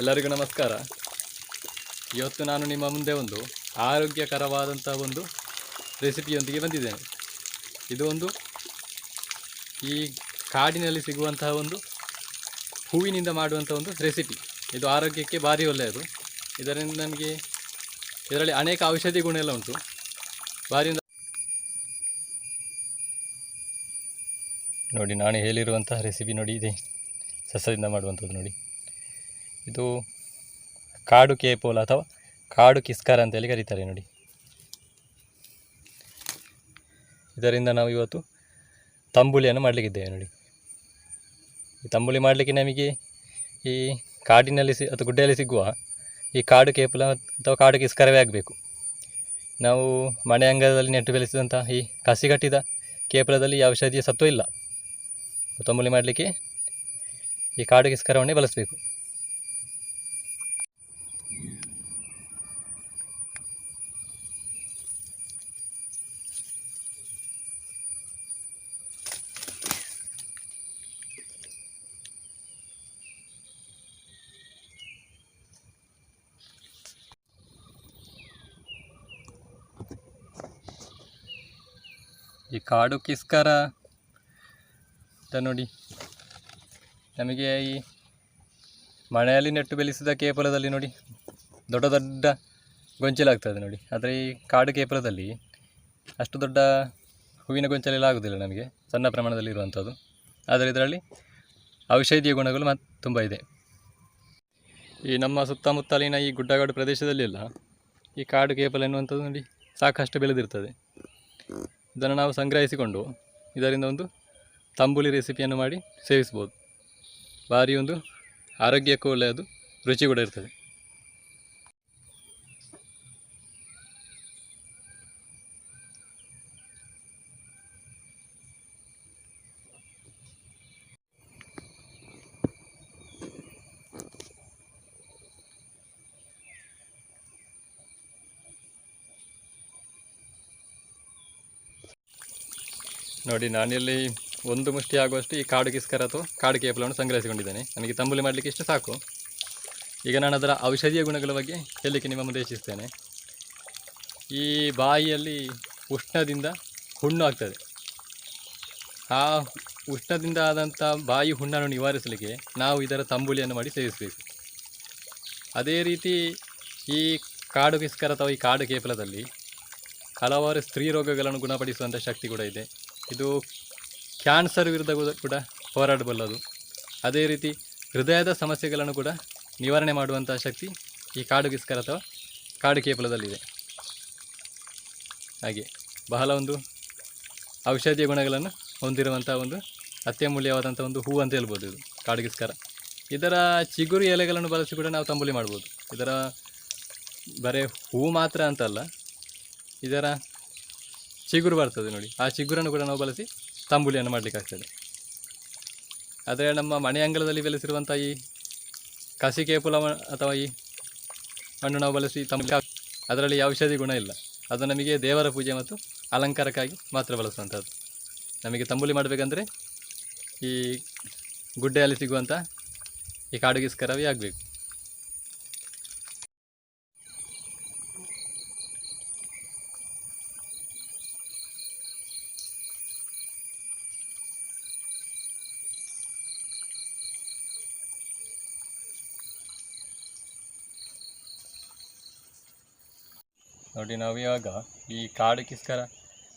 ಎಲ್ಲರಿಗೂ ನಮಸ್ಕಾರ. ಇವತ್ತು ನಾನು ನಿಮ್ಮ ಮುಂದೆ ಒಂದು ಆರೋಗ್ಯಕರವಾದಂಥ ಒಂದು ರೆಸಿಪಿಯೊಂದಿಗೆ ಬಂದಿದ್ದೇನೆ. ಇದು ಒಂದು ಈ ಕಾಡಿನಲ್ಲಿ ಸಿಗುವಂತಹ ಒಂದು ಹೂವಿನಿಂದ ಮಾಡುವಂಥ ಒಂದು ರೆಸಿಪಿ. ಇದು ಆರೋಗ್ಯಕ್ಕೆ ಭಾರಿ ಒಳ್ಳೆಯದು. ಇದರಿಂದ ನಮಗೆ ಇದರಲ್ಲಿ ಅನೇಕ ಔಷಧಿ ಗುಣ ಎಲ್ಲ ಉಂಟು. ಭಾರಿ ನೋಡಿ, ನಾನು ಹೇಳಿರುವಂತಹ ರೆಸಿಪಿ ನೋಡಿ, ಇದೆ ಸಸ್ಯದಿಂದ ಮಾಡುವಂಥದ್ದು ನೋಡಿ. ಇದು ಕಾಡು ಕೇಪೋಲ ಅಥವಾ ಕಾಡು ಕಿಸ್ಕರ ಅಂತೇಳಿ ಕರೀತಾರೆ ನೋಡಿ. ಇದರಿಂದ ನಾವು ಇವತ್ತು ತಂಬುಳಿಯನ್ನು ಮಾಡಲಿಕ್ಕಿದ್ದೇವೆ ನೋಡಿ. ಈ ತಂಬುಳಿ ಮಾಡಲಿಕ್ಕೆ ನಮಗೆ ಈ ಕಾಡಿನಲ್ಲಿ ಸಿ ಅಥವಾ ಗುಡ್ಡೆಯಲ್ಲಿ ಸಿಗುವ ಈ ಕಾಡು ಕೇಪಲ ಅಥವಾ ಕಾಡು ಕಿಸ್ಕರವೇ ಆಗಬೇಕು. ನಾವು ಮನೆ ಅಂಗಳದಲ್ಲಿ ನೆಟ್ಟು ಬೆಳೆಸಿದಂಥ ಈ ಕಸಿ ಕಟ್ಟಿದ ಕೇಪಲದಲ್ಲಿ ಈ ಔಷಧಿಯ ಸತ್ವ ಇಲ್ಲ. ತಂಬುಳಿ ಮಾಡಲಿಕ್ಕೆ ಈ ಕಾಡು ಕಿಸ್ಕರವನ್ನೇ ಬಳಸಬೇಕು. ಈ ಕಾಡು ಕಿಸ್ಕರ. ನೋಡಿ. ನಮಗೆ ಈ ಮನೆಯಲ್ಲಿ ನೆಟ್ಟು ಬೆಳೆಸಿದ ಕೇಪಲದಲ್ಲಿ ನೋಡಿ, ದೊಡ್ಡ ದೊಡ್ಡ ಗೊಂಚಲಾಗ್ತದೆ ನೋಡಿ. ಆದರೆ ಈ ಕಾಡು ಕೇಪಲದಲ್ಲಿ ಅಷ್ಟು ದೊಡ್ಡ ಹೂವಿನ ಗೊಂಚಲೆಲ್ಲ ಆಗೋದಿಲ್ಲ ನಮಗೆ, ಸಣ್ಣ ಪ್ರಮಾಣದಲ್ಲಿ ಇರುವಂಥದ್ದು. ಆದರೆ ಇದರಲ್ಲಿ ಔಷಧೀಯ ಗುಣಗಳು ಮತ್ತು ತುಂಬ ಇದೆ. ಈ ನಮ್ಮ ಸುತ್ತಮುತ್ತಲಿನ ಈ ಗುಡ್ಡಗಾಡು ಪ್ರದೇಶದಲ್ಲಿ ಎಲ್ಲ ಈ ಕಾಡು ಕೇಪಲ್ ಎನ್ನುವಂಥದ್ದು ನೋಡಿ ಸಾಕಷ್ಟು ಬೆಳೆದಿರ್ತದೆ. ಇದನ್ನು ನಾವು ಸಂಗ್ರಹಿಸಿಕೊಂಡು ಇದರಿಂದ ಒಂದು ತಂಬುಲಿ ರೆಸಿಪಿಯನ್ನು ಮಾಡಿ ಸೇವಿಸ್ಬೋದು. ಭಾರಿ ಒಂದು ಆರೋಗ್ಯಕ್ಕೂ ಒಳ್ಳೆಯದು ರುಚಿ ಕೂಡ ಇರ್ತದೆ ನೋಡಿ, ನಾನಿಲ್ಲಿ ಒಂದು ಮುಷ್ಟಿ ಆಗುವಷ್ಟು ಈ ಕಾಡು ಕಿಸ್ಕರ ಅಥವಾ ಕಾಡು ಕೇಪಲವನ್ನು ಸಂಗ್ರಹಿಸಿಕೊಂಡಿದ್ದೇನೆ. ನನಗೆ ತಂಬುಲಿ ಮಾಡಲಿಕ್ಕೆ ಇಷ್ಟು ಸಾಕು. ಈಗ ನಾನು ಅದರ ಔಷಧೀಯ ಗುಣಗಳ ಬಗ್ಗೆ ಹೇಳಲಿಕ್ಕೆ ನಿಮ್ಮ ಮುಂದೆ ಈ ಬಾಯಿಯಲ್ಲಿ ಉಷ್ಣದಿಂದ ಹುಣ್ಣು ಆಗ್ತದೆ. ಆ ಉಷ್ಣದಿಂದ ಆದಂಥ ಬಾಯಿ ಹುಣ್ಣನ್ನು ನಿವಾರಿಸಲಿಕ್ಕೆ ನಾವು ಇದರ ತಂಬುಲಿಯನ್ನು ಮಾಡಿ ಸೇವಿಸಬೇಕು. ಅದೇ ರೀತಿ ಈ ಕಾಡು ಕಿಸ್ಕರ ಅಥವಾ ಈ ಕಾಡು ಕೇಪಲದಲ್ಲಿ ಹಲವಾರು ಸ್ತ್ರೀ ರೋಗಗಳನ್ನು ಗುಣಪಡಿಸುವಂಥ ಶಕ್ತಿ ಕೂಡ ಇದೆ. ಇದು ಕ್ಯಾನ್ಸರ್ ವಿರುದ್ಧ ಕೂಡ- ಹೋರಾಡಬಲ್ಲದು ಅದೇ. ರೀತಿ ಹೃದಯದ ಸಮಸ್ಯೆಗಳನ್ನು ಕೂಡ ನಿವಾರಣೆ ಮಾಡುವಂಥ ಶಕ್ತಿ ಈ ಕಾಡು ಗಿಸ್ಕರ್ ಅಥವಾ ಕಾಡು ಕೇಪಲದಲ್ಲಿದೆ ಹಾಗೆ ಬಹಳ ಒಂದು ಔಷಧೀಯ ಗುಣಗಳನ್ನು ಹೊಂದಿರುವಂಥ ಒಂದು ಅತ್ಯಮೂಲ್ಯವಾದಂಥ ಒಂದು ಹೂ ಅಂತ ಹೇಳ್ಬೋದು ಇದು ಕಾಡು ಗಿಸ್ಕರ ಇದರ ಚಿಗುರು ಎಲೆಗಳನ್ನು ಬಳಸಿ ಕೂಡ ನಾವು ತಂಬುಲಿ ಮಾಡ್ಬೋದು. ಇದರ ಬರೇ ಹೂ ಮಾತ್ರ ಅಂತಲ್ಲ, ಇದರ ಚಿಗುರು ಬರ್ತದೆ ನೋಡಿ. ಆ ಚಿಗುರನ್ನು ಕೂಡ ನಾವು ಬಳಸಿ ತಂಬುಳಿಯನ್ನು ಮಾಡಲಿಕ್ಕಾಗ್ತದೆ ಆದರೆ ನಮ್ಮ ಮನೆ ಅಂಗಳದಲ್ಲಿ ಬೆಳೆಸಿರುವಂಥ ಈ ಕಸಿ ಕೇಪುಲ ಅಥವಾ ಈ ಮಣ್ಣು ನಾವು ಬಳಸಿ ತಂಬುಳಿ ಅದರಲ್ಲಿ ಔಷಧಿ ಗುಣ ಇಲ್ಲ. ಅದು ನಮಗೆ ದೇವರ ಪೂಜೆ ಮತ್ತು ಅಲಂಕಾರಕ್ಕಾಗಿ ಮಾತ್ರ ಬಳಸುವಂಥದ್ದು ನಮಗೆ ತಂಬುಳಿ ಮಾಡಬೇಕಂದ್ರೆ ಈ ಗುಡ್ಡೆಯಲ್ಲಿ ಸಿಗುವಂಥ ಈ ಕಾಡುಗಿಸ್ಕರವೇ ಆಗಬೇಕು. ನೋಡಿ ನಾವು ಇವಾಗ ಈ ಕಾಡು ಕಿಸ್ಕರ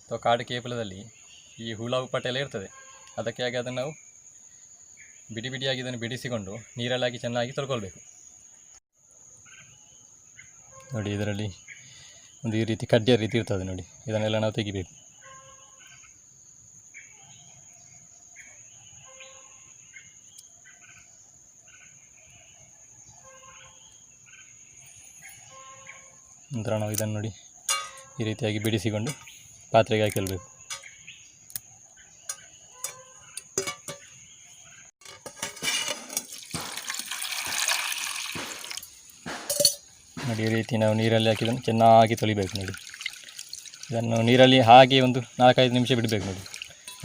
ಅಥವಾ ಕಾಡು ಕೇಪಲದಲ್ಲಿ ಈ ಹುಳ ಉಪ್ಪಟ ಎಲ್ಲ ಇರ್ತದೆ. ಅದಕ್ಕೆ ಆಗಿ ಅದನ್ನು ನಾವು ಬಿಡಿ ಬಿಡಿಯಾಗಿ ಇದನ್ನು ಬಿಡಿಸಿಕೊಂಡು ನೀರಲ್ಲಾಗಿ ಚೆನ್ನಾಗಿ ತೊಳ್ಕೊಳ್ಬೇಕು. ನೋಡಿ ಇದರಲ್ಲಿ ಒಂದು ಈ ರೀತಿ ಕಡ್ಡಿಯ ರೀತಿ ಇರ್ತದೆ ನೋಡಿ. ಇದನ್ನೆಲ್ಲ ನಾವು ತೆಗಿಬೇಕು. ನಂತರ ನಾವು ಇದನ್ನು ನೋಡಿ ಈ ರೀತಿಯಾಗಿ ಬಿಡಿಸಿಕೊಂಡು ಪಾತ್ರೆಗೆ ಹಾಕಿಲ್ಬೇಕು. ನೋಡಿ ಈ ರೀತಿ ನಾವು ನೀರಲ್ಲಿ ಹಾಕಿದನ್ನು ಚೆನ್ನಾಗಿ ತೊಳಿಬೇಕು ನೋಡಿ. ಇದನ್ನು ನೀರಲ್ಲಿ ಹಾಗೆ ಒಂದು ನಾಲ್ಕೈದು ನಿಮಿಷ ಬಿಡಬೇಕು ನೋಡಿ.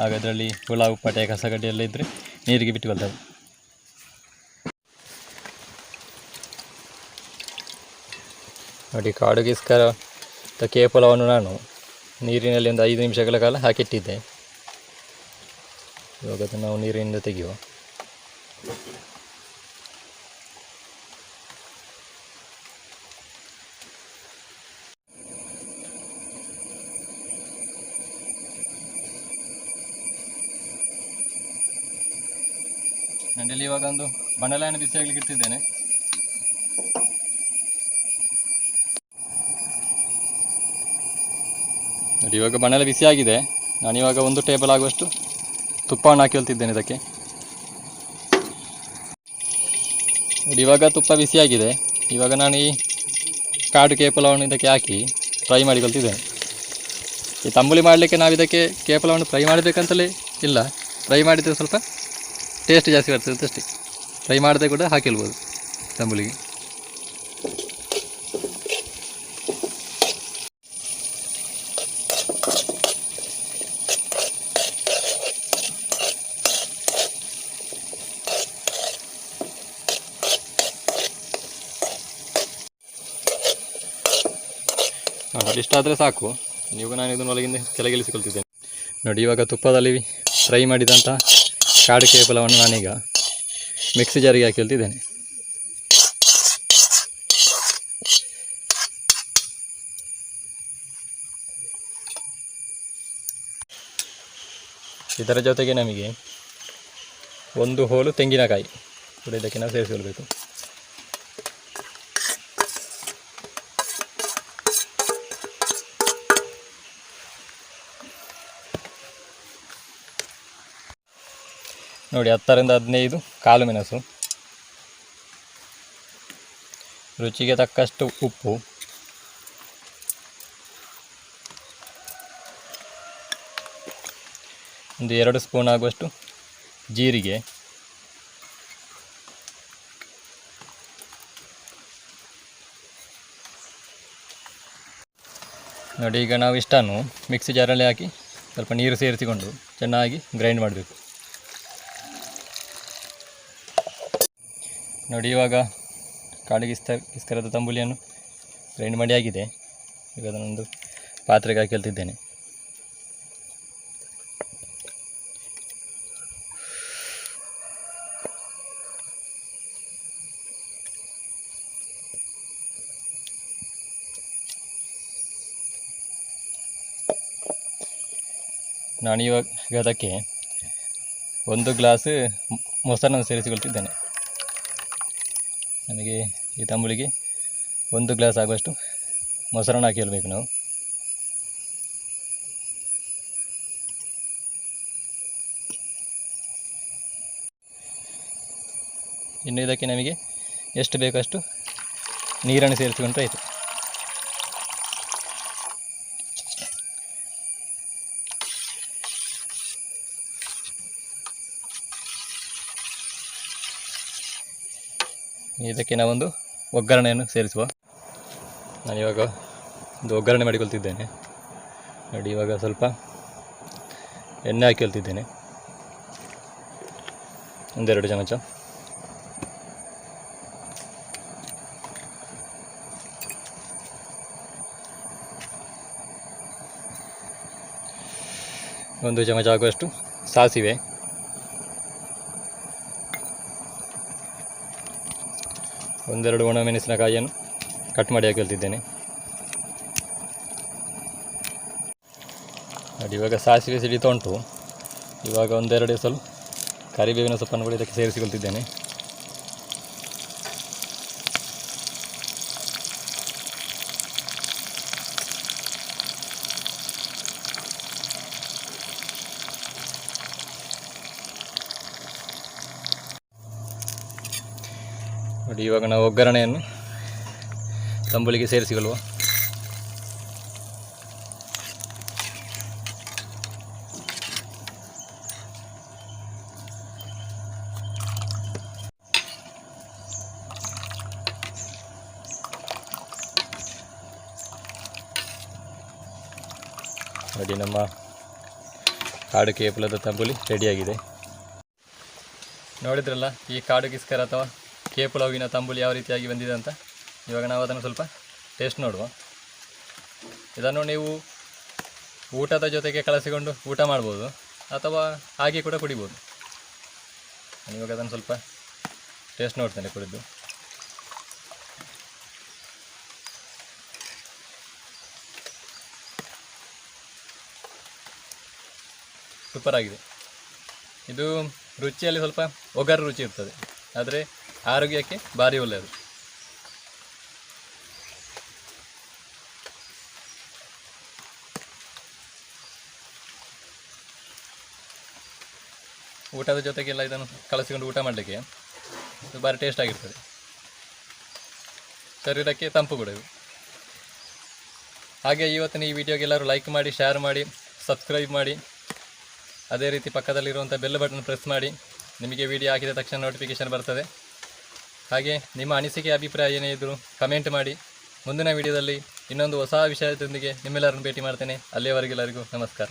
ಆಗ ಅದರಲ್ಲಿ ಹುಳ ಉಪ್ಪಟೆ ಕಸಗಡ್ಡೆ ಎಲ್ಲ ಇದ್ದರೆ ನೀರಿಗೆ ಬಿಟ್ಟುಕೊಳ್ತವೆ ನೋಡಿ, ಕಾಡುಗಿಸ್ಕರ ಕೇಪಲವನ್ನು ನಾನು ನೀರಿನಲ್ಲಿ ಒಂದು ಐದು ನಿಮಿಷಗಳ ಕಾಲ ಹಾಕಿಟ್ಟಿದ್ದೆ. ಇವಾಗ ಅದನ್ನು ನಾವು ನೀರಿನಿಂದ ತೆಗೆಯುವ. ನನ್ನಲ್ಲಿ ಇವಾಗ ಒಂದು ಬಣಲೆಯನ್ನು ಬಿಸಿ ಆಗ್ಲಿಕ್ಕೆ ಇಟ್ಟಿದ್ದೇನೆ. ನೋಡಿ, ಇವಾಗ ಆಗಿದೆ. ನಾನು ಇವಾಗ ಒಂದು ಟೇಬಲ್ ಆಗುವಷ್ಟು ತುಪ್ಪವನ್ನು ಹಾಕಿಕೊಳ್ತಿದ್ದೇನೆ ಇದಕ್ಕೆ. ನೋಡಿ, ಇವಾಗ ತುಪ್ಪ ಬಿಸಿಯಾಗಿದೆ ಇವಾಗ ನಾನು ಈ ಕಾಡು ಕೇಪಲವನ್ನು ಇದಕ್ಕೆ ಹಾಕಿ ಫ್ರೈ ಮಾಡಿಕೊಳ್ತಿದ್ದೇನೆ ಈ ತಂಬುಳಿ ಮಾಡಲಿಕ್ಕೆ ನಾವು ಇದಕ್ಕೆ ಕೇಪಲವನ್ನು ಫ್ರೈ ಮಾಡಬೇಕಂತಲೇ ಇಲ್ಲ. ಫ್ರೈ ಮಾಡಿದರೆ ಸ್ವಲ್ಪ ಟೇಸ್ಟ್ ಜಾಸ್ತಿ ಬರ್ತದೆ, ಅಷ್ಟೇ. ಫ್ರೈ ಮಾಡದೆ ಕೂಡ ಹಾಕಿಲ್ಬೋದು ತಂಬುಳಿಗೆ. ನೋಡಿ ಇಷ್ಟಾದರೆ ಸಾಕು. ನೀವು ನಾನು ಇದನ್ನು ಒಳಗಿಂದ ಕೆಳಗಿಳಿಸಿಕೊಳ್ತಿದ್ದೇನೆ ನೋಡಿ, ಇವಾಗ ತುಪ್ಪದಲ್ಲಿ ಫ್ರೈ ಮಾಡಿದಂಥ ಕಾಡು ಕೇಪಲವನ್ನು ನಾನೀಗ ಮಿಕ್ಸಿ ಜಾರಿಗೆ ಹಾಕಿ ಹೇಳ್ತಿದ್ದೇನೆ ಇದರ ಜೊತೆಗೆ ನಮಗೆ ಒಂದು ಹೋಲು ತೆಂಗಿನಕಾಯಿ ಕೂಡ ಇದಕ್ಕೆ ನಾವು ಸೇರಿಸಿಕೊಳ್ಬೇಕು ನೋಡಿ, ಹತ್ತರಿಂದ ಹದಿನೈದು ಕಾಲು ಮೆಣಸು. ರುಚಿಗೆ ತಕ್ಕಷ್ಟು ಉಪ್ಪು. ಒಂದು ಎರಡು ಸ್ಪೂನ್ ಆಗುವಷ್ಟು ಜೀರಿಗೆ. ನೋಡಿ, ಈಗ ನಾವು ಇಷ್ಟನ್ನು ಮಿಕ್ಸಿ ಜಾರಲ್ಲಿ ಹಾಕಿ ಸ್ವಲ್ಪ ನೀರು ಸೇರಿಸಿಕೊಂಡು ಚೆನ್ನಾಗಿ ಗ್ರೈಂಡ್ ಮಾಡಬೇಕು. ನೋಡಿ, ಇವಾಗ ಕಾಳಿಗೆ ಇಸ್ತ, ಇಸ್ಕರದ ತಂಬುಲಿಯನ್ನು ಗ್ರೈಂಡ್ ಮಾಡಿ ಆಗಿದೆ. ಈಗ ಅದನ್ನೊಂದು ಪಾತ್ರೆಗೆ ಹಾಕಿ ಹೇಳ್ತಿದ್ದೇನೆ ನಾನು ಇವಾಗ ಅದಕ್ಕೆ ಒಂದು ಗ್ಲಾಸ್ ಮೊಸರನ್ನು ಸೇರಿಸಿಕೊಳ್ತಿದ್ದೇನೆ. ನನಗೆ ಈ ತಂಬುಳಿಗೆ ಒಂದು ಗ್ಲಾಸ್ ಆಗುವಷ್ಟು ಮೊಸರನ್ನು ಹಾಕಿ ಹೇಳ್ಬೇಕು ನಾವು. ಇನ್ನು ಇದಕ್ಕೆ ನಮಗೆ ಎಷ್ಟು ಬೇಕಷ್ಟು ನೀರನ್ನು ಸೇರಿಸಿಕೊಂಡ್ರೆ ಆಯಿತು. ಇದಕ್ಕೆ ನಾವೊಂದು ಒಗ್ಗರಣೆಯನ್ನು ಸೇರಿಸುವ. ನಾನಿವಾಗ ಒಂದು ಒಗ್ಗರಣೆ ಮಾಡಿಕೊಳ್ತಿದ್ದೇನೆ. ನೋಡಿ, ಇವಾಗ ಸ್ವಲ್ಪ ಎಣ್ಣೆ ಹಾಕಿಕೊಳ್ತಿದ್ದೇನೆ ಒಂದೆರಡು ಚಮಚ. ಒಂದು ಚಮಚ ಆಗುವಷ್ಟು ಸಾಸಿವೆ. ಒಂದೆರಡು ಒಣಮೆಣಸಿನಕಾಯಿಯನ್ನು ಕಟ್ ಮಾಡಿ ಹಾಕಲ್ತಿದ್ದೇನೆ ನೋಡಿ, ಇವಾಗ ಸಾಸಿವೆ ಸಿಡಿತಾ ಉಂಟು. ಇವಾಗ ಒಂದೆರಡು ಸ್ವಲ್ಪ ಕರಿಬೇವಿನ ಸೊಪ್ಪನ್ನು ಕೂಡ ಇದಕ್ಕೆ ಸೇರಿಸಿಕೊಳ್ತಿದ್ದೇನೆ. ನೋಡಿ, ಇವಾಗ ನಾವು ಒಗ್ಗರಣೆಯನ್ನು ತಂಬುಳಿಗೆ ಸೇರಿಸಿಕೊಳ್ಳುವ. ನೋಡಿ, ನಮ್ಮ ಕಾಡು ಕೇಪಲದ ತಂಬುಲಿ ರೆಡಿಯಾಗಿದೆ ನೋಡಿದ್ರಲ್ಲ, ಈ ಕಾಡು ಕಿಸ್ಕರ್ ಅಥವಾ ಕೇಪುಳ ಹೂವಿನ ತಂಬುಳಿ ಯಾವ ರೀತಿಯಾಗಿ ಬಂದಿದೆ ಅಂತ ಇವಾಗ ನಾವು ಅದನ್ನು ಸ್ವಲ್ಪ ಟೇಸ್ಟ್ ನೋಡುವ. ಇದನ್ನು ನೀವು ಊಟದ ಜೊತೆಗೆ ಕಳಿಸಿಕೊಂಡು ಊಟ ಮಾಡ್ಬೋದು ಅಥವಾ ಹಾಗೆ ಕೂಡ ಕುಡಿಬೋದು. ಇವಾಗ ಅದನ್ನು ಸ್ವಲ್ಪ ಟೇಸ್ಟ್ ನೋಡ್ತೇನೆ ಕುಡಿದು. ಸೂಪರ್ ಆಗಿದೆ. ಇದು ರುಚಿಯಲ್ಲಿ ಸ್ವಲ್ಪ ಒಗರು ರುಚಿ ಇರ್ತದೆ. ಆದರೆ ಆರೋಗ್ಯಕ್ಕೆ ಭಾರಿ ಒಳ್ಳೆಯದು. ಊಟದ ಜೊತೆಗೆಲ್ಲ ಇದನ್ನು ಕಲಸಿಕೊಂಡು ಊಟ ಮಾಡಲಿಕ್ಕೆ ಇದು ಭಾರಿ ಟೇಸ್ಟ್ ಆಗಿರ್ತದೆ. ಶರೀರಕ್ಕೆ ತಂಪು ಕೂಡ ಇದು. ಹಾಗೆ ಇವತ್ತಿನ ಈ ವಿಡಿಯೋಗೆ ಎಲ್ಲರೂ ಲೈಕ್ ಮಾಡಿ ಶೇರ್ ಮಾಡಿ ಸಬ್ಸ್ಕ್ರೈಬ್ ಮಾಡಿ. ಅದೇ ರೀತಿ ಪಕ್ಕದಲ್ಲಿರುವಂಥ ಬೆಲ್ ಬಟನ್ ಪ್ರೆಸ್ ಮಾಡಿ. ನಿಮಗೆ ವಿಡಿಯೋ ಹಾಕಿದ ತಕ್ಷಣ ನೋಟಿಫಿಕೇಷನ್ ಬರ್ತದೆ. ಹಾಗೆ ನಿಮ್ಮ ಅನಿಸಿಕೆ, ಅಭಿಪ್ರಾಯ ಏನೇ ಇದ್ದರೂ ಕಮೆಂಟ್ ಮಾಡಿ. ಮುಂದಿನ ವಿಡಿಯೋದಲ್ಲಿ ಇನ್ನೊಂದು ಹೊಸ ವಿಷಯದೊಂದಿಗೆ ನಿಮ್ಮೆಲ್ಲರನ್ನು ಭೇಟಿ ಮಾಡ್ತೇನೆ. ಅಲ್ಲಿಯವರೆಗೆಲ್ಲರಿಗೂ ನಮಸ್ಕಾರ.